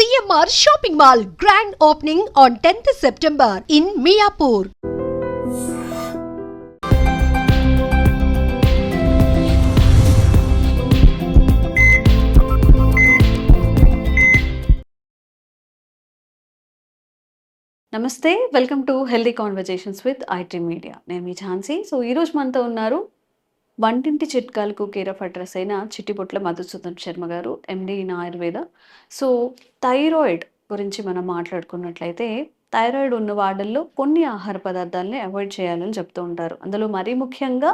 CMR shopping mall grand opening on tenth September in Miyapur నమస్తే welcome to healthy conversations with IT media నేను Jhansi. So ఈరోజు మనతో ఉన్నారు వంటింటి చిట్కాలకు కేర్ ఆఫ్ అడ్రస్ అయిన చిట్టిపొట్ల మధుసూదన్ శర్మ గారు MD in Ayurveda. So thyroid గురించి మనం మాట్లాడుకున్నట్లయితే థైరాయిడ్ ఉన్న వాళ్ళల్లో కొన్ని ఆహార పదార్థాలని అవాయిడ్ చేయాలని చెప్తూ ఉంటారు. అందులో మరీ ముఖ్యంగా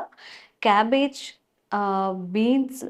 క్యాబేజ్ బీన్స్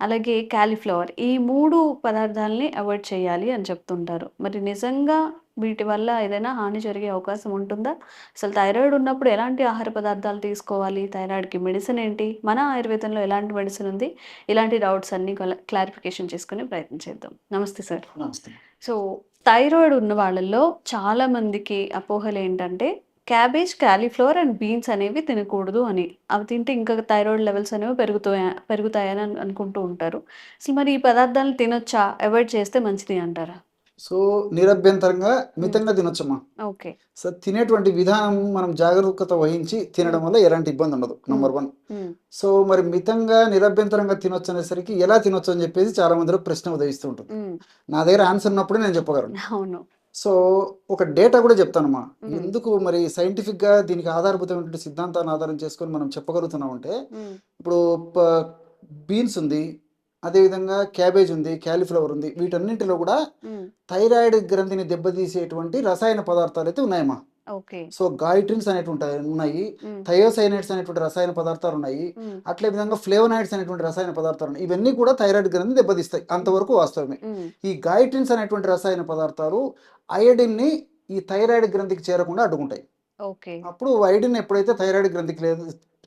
అలాగే క్యాలీఫ్లవర్ ఈ మూడు పదార్థాలని అవాయిడ్ చేయాలి అని చెప్తుంటారు మరి నిజంగా వీటి వల్ల ఏదైనా హాని జరిగే అవకాశం ఉంటుందా? అసలు థైరాయిడ్ ఉన్నప్పుడు ఎలాంటి ఆహార పదార్థాలు తీసుకోవాలి? థైరాయిడ్కి మెడిసిన్ ఏంటి? మన ఆయుర్వేదంలో ఎలాంటి మెడిసిన్ ఉంది? ఇలాంటి డౌట్స్ అన్ని క్లారిఫికేషన్ చేసుకునే ప్రయత్నం చేద్దాం. నమస్తే సార్. నమస్తే. సో థైరాయిడ్ ఉన్న వాళ్ళల్లో చాలా మందికి అపోహలు ఏంటంటే క్యాబేజ్ క్యాలీఫ్లవర్ అండ్ బీన్స్ అనేవి తినకూడదు అని. అవి తింటే ఇంకా థైరాయిడ్ లెవెల్స్ అనేవి పెరుగుతాయా పెరుగుతాయని అను- అనుకుంటూ ఉంటారు. అసలు మరి ఈ పదార్థాలను తినొచ్చా? అవాయిడ్ చేస్తే మంచిది అంటారా? సో నిరభ్యంతరంగా మితంగా తినొచ్చమ్మా. ఓకే. సో తినేటువంటి విధానం మనం జాగరూకత వహించి తినడం వల్ల ఎలాంటి ఇబ్బంది ఉండదు నంబర్ వన్ సో మరి మితంగా నిరభ్యంతరంగా తినొచ్చు అనేసరికి ఎలా తినొచ్చు అని చెప్పేసి చాలా మందిలో ప్రశ్న ఉదయిస్తూ ఉంటుంది. నా దగ్గర ఆన్సర్ ఉన్నప్పుడే నేను చెప్పగలను. సో ఒక డేటా కూడా చెప్తానమ్మా. మ్మ్. ఎందుకు మరి సైంటిఫిక్గా దీనికి ఆధారభూతమైనటువంటి సిద్ధాంతాన్ని ఆధారం చేసుకొని మనం చెప్పగలుగుతున్నాం అంటే ఇప్పుడు బీన్స్ ఉంది అదేవిధంగా క్యాబేజ్ ఉంది క్యాలీఫ్లవర్ ఉంది వీటన్నింటిలో కూడా థైరాయిడ్ గ్రంథిని దెబ్బతీసేటువంటి రసాయన పదార్థాలు అయితే ఉన్నాయమ్మా. ఓకే. సో గాయిట్రిన్స్ అనేటువంటి ఉన్నాయి థయోసైనైడ్స్ అనేటువంటి రసాయన పదార్థాలు ఉన్నాయి అట్లే విధంగా ఫ్లేవనాయిడ్స్ అనేటువంటి రసాయన పదార్థాలు ఉన్నాయి. ఇవన్నీ కూడా థైరాయిడ్ గ్రంథిని దెబ్బతీస్తాయి అంతవరకు వాస్తవమే. ఈ గాయిట్రిన్స్ అనేటువంటి రసాయన పదార్థాలు అయోడిన్ని ఈ థైరాయిడ్ గ్రంథికి చేరకుండా అడ్డుకుంటాయి. ఓకే. అప్పుడు ఐడిన్ ఎప్పుడైతే థైరాయిడ్ గ్రంథికి లేదు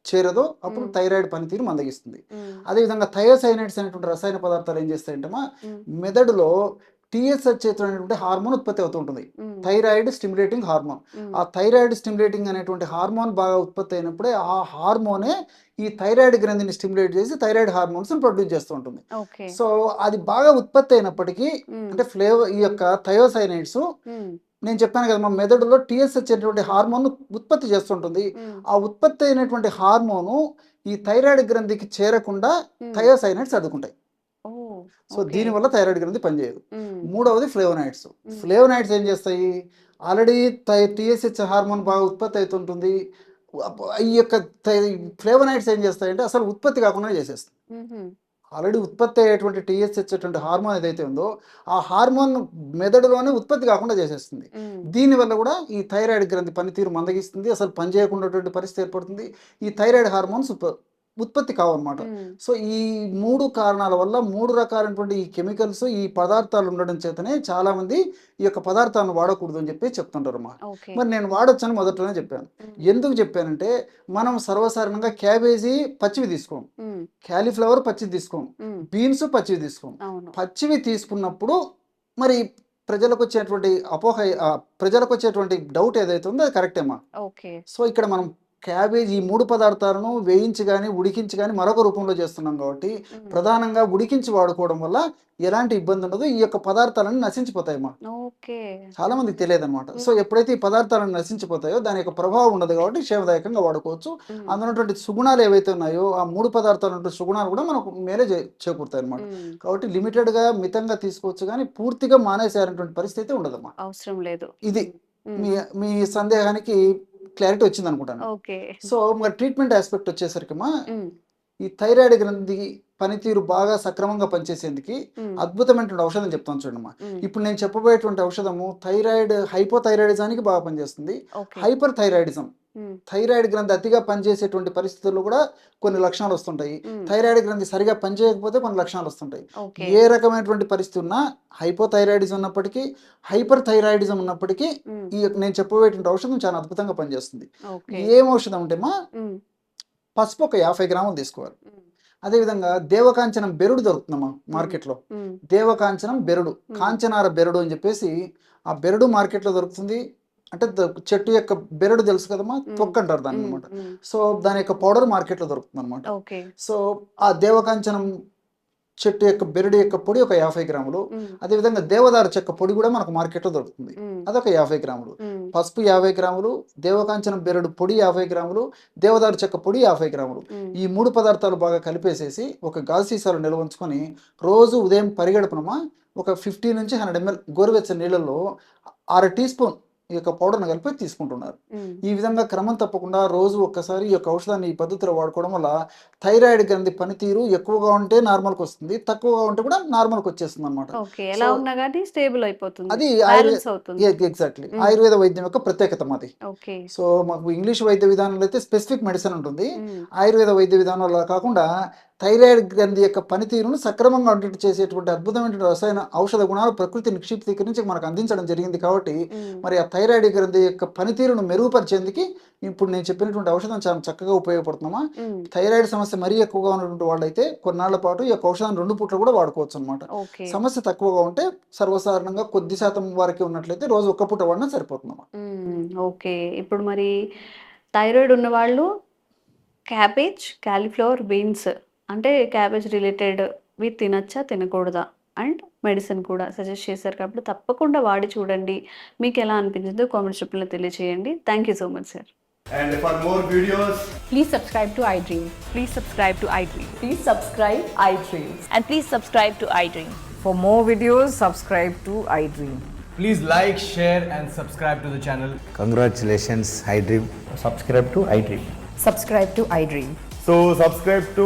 చేరదో అప్పుడు. థైరాయిడ్ పనితీరు మందగిస్తుంది. అదేవిధంగా థయోసైనైడ్స్ అనేటువంటి రసాయన పదార్థాలు ఏం చేస్తాయంటే మెదడులో టీఎస్హెచ్ అనేటువంటి హార్మోన్ ఉత్పత్తి అవుతూ ఉంటుంది. Um, thyroid stimulating hormone. ఆ థైరాయిడ్ స్టిమ్యులేటింగ్ అనేటువంటి హార్మోన్ బాగా ఉత్పత్తి అయినప్పుడే ఆ హార్మోనే ఈ థైరాయిడ్ గ్రంథిని స్టిమ్యులేట్ చేసి థైరాయిడ్ హార్మోన్స్ ప్రొడ్యూస్ చేస్తూ ఉంటుంది. సో అది బాగా ఉత్పత్తి అయినప్పటికీ అంటే ఫ్లేవర్ ఈ యొక్క థయోసైనైడ్స్ నేను చెప్పాను కదా మా మెదడులో టీఎస్హెచ్ అనేటువంటి హార్మోన్ ఉత్పత్తి చేస్తుంటుంది. ఆ ఉత్పత్తి అయినటువంటి హార్మోను ఈ థైరాయిడ్ గ్రంథికి చేరకుండా థయోసైనైడ్స్ అడ్డుకుంటాయి సో. దీనివల్ల థైరాయిడ్ గ్రంథి పనిచేయదు. మూడవది ఫ్లేవనాయిడ్స్. ఫ్లేవనాయిడ్స్ ఏం చేస్తాయి? ఆల్రెడీ టీఎస్హెచ్ హార్మోన్ బాగా ఉత్పత్తి అవుతుంటుంది. ఈ యొక్క ఫ్లేవనాయిడ్స్ ఏం చేస్తాయంటే అసలు ఉత్పత్తి కాకుండా చేసేస్తాయి. ఆల్రెడీ ఉత్పత్తి అయ్యేటువంటి టీఎస్హెచ్ అటువంటి హార్మోన్ ఏదైతే ఉందో ఆ హార్మోన్ మెదడులోనే ఉత్పత్తి కాకుండా చేసేస్తుంది. దీనివల్ల కూడా ఈ థైరాయిడ్ గ్రంథి పనితీరు మందగిస్తుంది అసలు పనిచేయకుండా పరిస్థితి ఏర్పడుతుంది. ఈ థైరాయిడ్ హార్మోన్స్ ఉత్పత్తి కావన్నమాట. సో ఈ మూడు కారణాల వల్ల మూడు రకాలైనటువంటి ఈ కెమికల్స్ ఈ పదార్థాలు ఉండడం చేతనే చాలా మంది ఈ యొక్క పదార్థాలను వాడకూడదు అని చెప్పి చెప్తుంటారు అమ్మా ఓకే. మరి నేను వాడొచ్చని మొదట్లోనే చెప్పాను. ఎందుకు చెప్పానంటే మనం సర్వసాధారణంగా క్యాబేజీ పచ్చివి తీసుకోం. క్యాలీఫ్లవర్ పచ్చివి తీసుకోం. బీన్స్ పచ్చివి తీసుకోం. పచ్చివి తీసుకున్నప్పుడు మరి ప్రజలకు వచ్చేటువంటి అపోహ ప్రజలకు వచ్చేటువంటి డౌట్ ఏదైతే ఉందో అది కరెక్టేమా? సో ఇక్కడ మనం క్యాబేజ్ ఈ మూడు పదార్థాలను వేయించి కానీ ఉడికించి కానీ మరొక రూపంలో చేస్తున్నాం కాబట్టి ప్రధానంగా ఉడికించి వాడుకోవడం వల్ల ఎలాంటి ఇబ్బంది ఉండదు. ఈ యొక్క పదార్థాలను నశించిపోతాయమ్మా. ఓకే. చాలా మందికి తెలియదు అనమాట సో ఎప్పుడైతే ఈ పదార్థాలను నశించిపోతాయో దాని యొక్క ప్రభావం ఉండదు కాబట్టి క్షేమదాయకంగా వాడుకోవచ్చు. అందులో సుగుణాలు ఏవైతే ఉన్నాయో ఆ మూడు పదార్థాలు సుగుణాలు కూడా మనకు మేలే చేకూరుతాయి అనమాట కాబట్టి లిమిటెడ్గా మితంగా తీసుకోవచ్చు కానీ పూర్తిగా మానేసేయాలనేటువంటి పరిస్థితి ఉండదమ్మా. అవసరం లేదు. ఇది మీ మీ సందేహానికి క్లారిటీ వచ్చింది అనుకుంటాను ఓకే. సో మరి ట్రీట్మెంట్ ఆస్పెక్ట్ వచ్చేసరికి మా ఈ థైరాయిడ్ గ్రంథి పనితీరు బాగా సక్రమంగా పనిచేసేందుకు అద్భుతమైనటువంటి ఔషధం చెప్తాను చూడమ్మా ఇప్పుడు నేను చెప్పబోయేటువంటి ఔషధము థైరాయిడ్ హైపోథైరాయిడిజానికి బాగా పనిచేస్తుంది. హైపర్ థైరాయిడిజం థైరాయిడ్ గ్రంథి అతిగా పనిచేసేటువంటి పరిస్థితుల్లో కూడా కొన్ని లక్షణాలు వస్తుంటాయి. థైరాయిడ్ గ్రంథి సరిగా పనిచేయకపోతే కొన్ని లక్షణాలు వస్తుంటాయి. ఏ రకమైనటువంటి పరిస్థితి ఉన్నా హైపోథైరాయిడిజం ఉన్నప్పటికీ హైపర్ థైరాయిడిజం ఉన్నప్పటికీ ఈ యొక్క నేను చెప్పబోయేటువంటి ఔషధం చాలా అద్భుతంగా పనిచేస్తుంది. ఏం ఔషధం అంటే మా పసుపు ఒక యాభై గ్రాములు తీసుకోవాలి. అదేవిధంగా దేవకాంచనం బెరుడు దొరుకుతుందమ్మా మార్కెట్లో. దేవకాంచనం బెరుడు కాంచనార బెరడు అని చెప్పేసి ఆ బెరడు మార్కెట్లో దొరుకుతుంది. అంటే చెట్టు యొక్క బెరడు తెలుసు కదమ్మా? తొక్క అంటారు దాన్ని ఉమ్, అనమాట సో దాని యొక్క పౌడర్ మార్కెట్లో దొరుకుతుంది అనమాట సో ఆ దేవకాంచనం చెట్టు యొక్క బెరడు యొక్క పొడి ఒక యాభై గ్రాములు. మ్మ్. అదేవిధంగా దేవదారు చెక్క పొడి కూడా మనకు మార్కెట్లో దొరుకుతుంది. అదొక యాభై గ్రాములు. పసుపు యాభై గ్రాములు దేవకాంచనం బెరడు పొడి యాభై గ్రాములు దేవదారు చెక్క పొడి యాభై గ్రాములు. ఈ మూడు పదార్థాలు బాగా కలిపేసేసి ఒక గాజు సీసాలో నిల్వ ఉంచుకొని రోజు ఉదయం పరిగెడుపునమా ఒక ఫిఫ్టీ నుంచి హండ్రెడ్ ఎంఎల్ గోరువెచ్చని నీళ్ళల్లో అర టీ స్పూన్ ఈ యొక్క పౌడర్ను కలిపి తీసుకుంటున్నారు. ఈ విధంగా క్రమం తప్పకుండా రోజు ఒక్కసారి ఈ యొక్క ఔషధాన్ని ఈ పద్ధతిలో వాడుకోవడం వల్ల థైరాయిడ్ గ్రంథి పనితీరు ఎక్కువగా ఉంటే నార్మల్కి వస్తుంది తక్కువగా ఉంటే కూడా నార్మల్కి వచ్చేస్తుంది అనమాట స్టేబుల్ అయిపోతుంది అది ఎగ్జాక్ట్లీ. ఆయుర్వేద వైద్యం యొక్క ప్రత్యేకత మాది. సో మాకు ఇంగ్లీష్ వైద్య విధానంలో అయితే స్పెసిఫిక్ మెడిసిన్ ఉంటుంది. ఆయుర్వేద వైద్య విధానంలో కాకుండా థైరాయిడ్ గ్రంథి యొక్క పనితీరును సక్రమంగా ఉండేట్టు చేసేటువంటి అద్భుతమైన రసాయన ఔషధ గుణాలు ప్రకృతి నిక్షిప్తీకరించి మనకు అందించడం జరిగింది కాబట్టి. మరి ఆ థైరాయిడ్ గ్రంథి యొక్క పనితీరును మెరుగుపరిచేందుకు ఇప్పుడు నేను చెప్పినటువంటి ఔషధం చాలా చక్కగా ఉపయోగపడుతున్నామా. థైరాయిడ్ సమస్య మరీ ఎక్కువగా ఉన్నటువంటి వాళ్ళైతే కొన్నాళ్ళ పాటు ఈ యొక్క ఔషధం రెండు పూట్లు కూడా వాడుకోవచ్చు అనమాట సమస్య తక్కువగా ఉంటే సర్వసాధారణంగా కొద్ది శాతం వారికి ఉన్నట్లయితే రోజు ఒక్క పూట వాడినా మ్మ్. ఓకే ఇప్పుడు మరి థైరాయిడ్ ఉన్న వాళ్ళు క్యాబేజ్ క్యాలీఫ్లవర్ బీన్స్ అంటే క్యాబేజ్ రిలేటెడ్ వి తినచ్చా తినకూడదా అండ్ మెడిసిన్ కూడా సజెస్ట్ చేశారు కాబట్టి తప్పకుండా వాడి చూడండి మీకు ఎలా అనిపించిందో కామెంట్స్ రూపంలో తెలియజేయండి thank you so much sir And for more videos, Please subscribe to iDream. Please subscribe to iDream. Please subscribe iDream. And please subscribe to iDream. For more videos, subscribe to iDream. please like, share, and subscribe to the channel. Congratulations, iDream. subscribe to iDream. Subscribe to iDream. So subscribe to